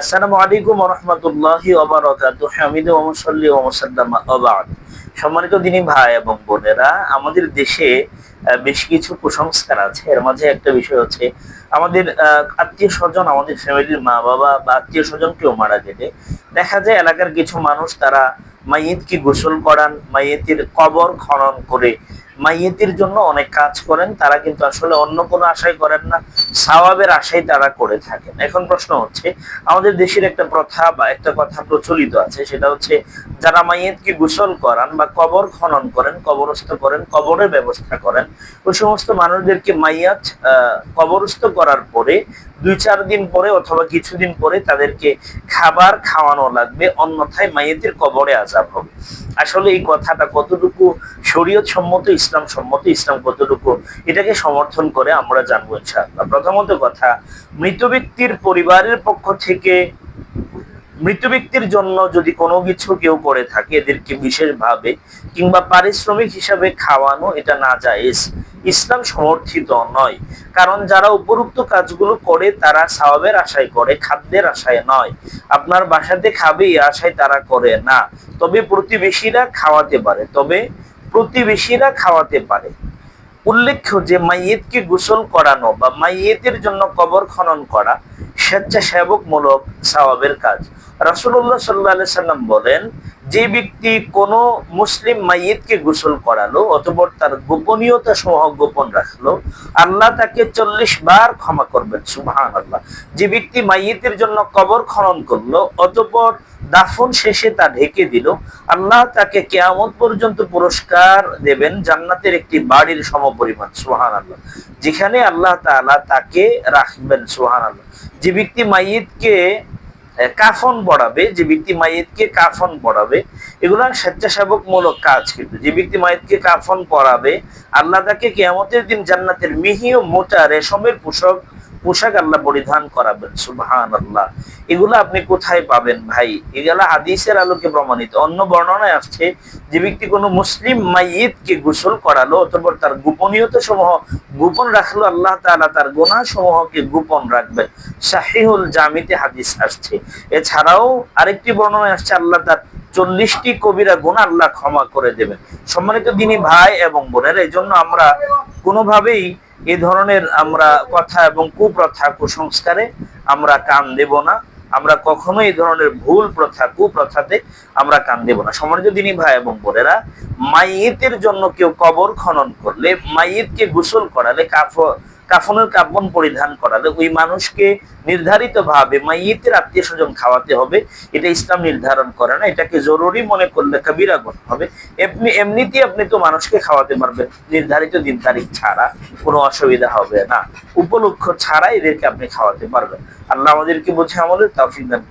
আসসালামু আলাইকুম সম্মানিত দিনী ভাই এবং বোনেরা, আমাদের দেশে বেশ কিছু কুসংস্কার আছে। এর মাঝে একটা বিষয় হচ্ছে আমাদের আত্মীয় স্বজন, আমাদের ফ্যামিলির মা বাবা বা আত্মীয় স্বজন কেউ মারা গেলে দেখা যায় এলাকার কিছু মানুষ তারা মাইয়েতকে গোসল করান, মাইয়েতের কবর খনন করে, মাইয়েতের জন্য অনেক কাজ করেন, তারা কিন্তু আসলে অন্য কোনো আশাই করেন না সাওয়াবের আশাই তারা করে থাকেন। এখন প্রশ্ন হচ্ছে, আমাদের দেশের একটা প্রথা বা একটা কথা প্রচলিত আছে, সেটা হচ্ছে যারা মাইয়েতকে গোসল করান বা কবর খনন করেন, কবরস্থ করেন, কবরের ব্যবস্থা করেন, ওই সমস্ত মানুষদেরকে মাইয়াত কবরস্থ করার পরে, দুই চার দিন পরে অথবা কিছুদিন পরে তাদেরকে খাবার খাওয়ানো লাগবে, অন্যথায় মাইয়েতের কবরে আজাব হবে। আসলে এই কথাটা কতটুকু শরীয়ত সম্মত ইসলাম সম্মত ইসলাম কতটুকু, এটাকে সমর্থন করে আমরা জানব ইনশাআল্লাহ। প্রথমত কথা, মৃত ব্যক্তির পরিবারের পক্ষ থেকে মৃত ব্যক্তির জন্য যদি কোনো কিছু কেউ করে থাকে, এদেরকে বিশেষভাবে কিংবা পারিশ্রমিক হিসাবে খাওয়ানো এটা না জায়েজ। ইসলাম সমর্থিত নয়। কারণ যারা উপরুক্ত কাজগুলো করে, তারা সাওয়াবের আশায় করে, খাদ্যের আশায় নয়। আপনার বাসাতে খাবে আশায় তারা করে না। তবে প্রতিবেশীরা খাওয়াতে পারে, তবে প্রতিবেশীরা খাওয়াতে পারে। উল্লেখ্য যে মাইয়েতকে গোসল করানো বা মাইয়েতের জন্য কবর খনন করা স্বেচ্ছাসেবকমূলক সওয়াবের কাজ। রাসূলুল্লাহ সাল্লাহ সাল্লাম বলেন, যে ব্যক্তি কোনো মুসলিম মাইয়েতকে গোসল করালো অতপর তার গোপনীয়তা সমূহ গোপন রাখল, আল্লাহ তাকে চল্লিশ বার ক্ষমা করবেন সুবহান আল্লাহ যে ব্যক্তি মাইয়েতের জন্য কবর খনন করল, অতপর দাফন শেষে তা ঢেকে দিল, আল্লাহ তাকে কেয়ামত পর্যন্ত পুরস্কার দেবেন জান্নাতের একটি বাড়ির সমপরিমাণ সুহান আল্লাহ যেখানে আল্লাহ তাআলা তাকে রাখবেন সুহান আল্লাহ যে ব্যক্তি মাইয়েতকে কাফন বড়াবে যে ব্যক্তি মাইয়েতকে কাফন পড়াবে, এগুলো স্বেচ্ছাসেবক মূলক কাজ কিন্তু। যে ব্যক্তি মায়েতকে কাফন পড়াবে, আল্লাহ তাকে কেয়ামতের দিন জান্নাতের মিহি ও মোটা রেশমের পোশাক পোশাক আল্লাহ পরিধান করাবেন সুবহান আল্লাহ এগুলো আপনি কোথায় পাবেন ভাই? এগুলা হাদিসের আলোকে প্রমাণিত। অন্য বর্ণনায় আসছে যে ব্যক্তি কোনো মুসলিম মাইয়িতকে গোসল করালো অথবা তার গোপনীয়তা সমূহ গোপন রাখল, আল্লাহ তাআলা তার গোনা সমূহকে গোপন রাখবেন। শাহিহুল জামিতে হাদিস আসছে। এছাড়াও আরেকটি বর্ণনায় আসছে, আল্লাহ তার চল্লিশটি কবিরা গুণ আল্লাহ ক্ষমা করে দেবেন। সম্মানিত দিনী ভাই এবং বোনের এই জন্য আমরা কোনোভাবেই এ ধরনের আমরা কথা এবং কুপ্রথা কুসংস্কারে আমরা কান দেব না। আমরা কখনো এই ধরনের ভুল প্রথা, কুপ্রথাতে আমরা কান দেব না। সমাজ দিনী ভাই এবং বোনেরা, মাইয়েতের জন্য কেউ কবর খনন করলে, মাইয়েতকে গোসল করালে কাফ কাফনের কাপন পরিধান করালে ওই মানুষকে নির্ধারিত ভাবে মাইয়েতের আত্মীয় স্বজন খাওয়াতে হবে, এটা ইসলাম নির্ধারণ করে না। এটাকে জরুরি মনে করলে কাবিরা গুণ হবে। এমনি, এমনিতেই আপনি তো মানুষকে খাওয়াতে পারবেন। নির্ধারিত দিন তারিখ ছাড়া কোনো অসুবিধা হবে না। উপলক্ষ ছাড়া এদেরকে আপনি খাওয়াতে পারবেন। আল্লাহ আমাদেরকে বোঝে আমাদের তাও করুন।